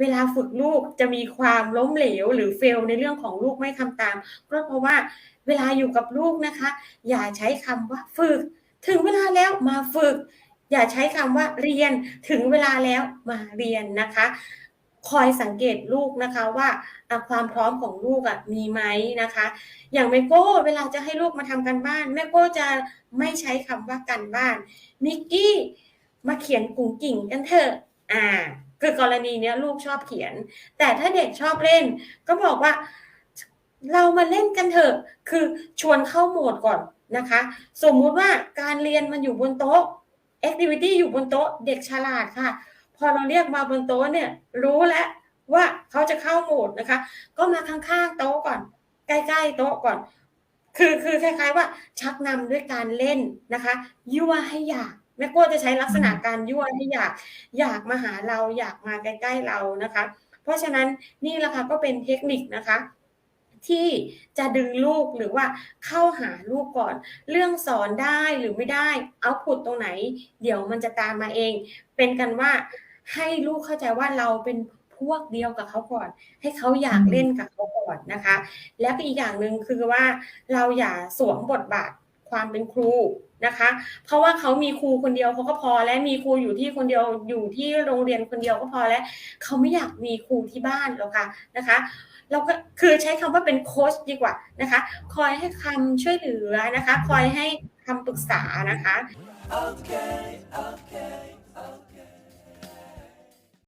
เวลาฝึกลูกจะมีความล้มเหลวหรือเฟลในเรื่องของลูกไม่ทำตามก็เพราะว่าเวลาอยู่กับลูกนะคะ อย่าใช้คำว่าฝึก ถึงเวลาแล้วมาฝึก อย่าใช้คำว่าเรียนถึงเวลาแล้วมาเรียนนะคะ คอยสังเกตลูกนะคะว่าความพร้อมของลูกอะมีไหมนะคะ อย่างแม่โก้เวลาจะให้ลูกมาทำกันบ้านแม่โก้จะไม่ใช้คำว่ากันบ้านมิกกี้มาเขียนกุ๋งกิ่งกันเถอะอ่า คือกรณีเนี้ยลูกชอบเขียน แต่ถ้าเด็กชอบเล่น ก็บอกว่าเรามาเล่นกันเถอะ คือชวนเข้าโหมดก่อนนะคะ สมมุติว่าการเรียนมันอยู่บนโต๊ะ activity อยู่บนโต๊ะเด็กฉลาดค่ะ พอเราเรียกมาบนโต๊ะเนี่ยรู้แล้วว่าเขาจะเข้าโหมดนะคะ ก็มาข้างๆโต๊ะก่อน ใกล้ๆโต๊ะก่อน คือคือคล้ายๆว่าชักนำด้วยการเล่นนะคะยั่วให้อยาก แม่โก้จะใช้ลักษณะการยั่วให้อยากอยากมาหาเราอยากมาใกล้ๆเรานะคะ เพราะฉะนั้นนี่แหละค่ะก็เป็นเทคนิคนะคะที่จะดึงลูกหรือว่าเข้าหาลูกก่อน เรื่องสอนได้หรือไม่ได้เอาพุตตรงไหน เดี๋ยวมันจะตามมาเอง เป็นกันว่าให้ลูกเข้าใจว่าเราเป็นพวกเดียวกับเขาก่อน ให้เขาอยากเล่นกับเขาก่อนนะคะ แล้วก็อีกอย่างหนึ่งคือว่าเราอย่าสวมบทบาทความเป็นครู นะคะ เพราะว่าเขามีครูคนเดียวเขาก็พอแล้วมีครูอยู่ที่คนเดียวอยู่ที่โรงเรียนคนเดียวก็พอแล้วเขาไม่อยากมีครูที่บ้านหรอกค่ะนะคะเราก็คือใช้คำว่าเป็นโค้ชดีกว่านะคะ คอยให้คำช่วยเหลือนะคะ คอยให้คำปรึกษานะคะ Okay, okay.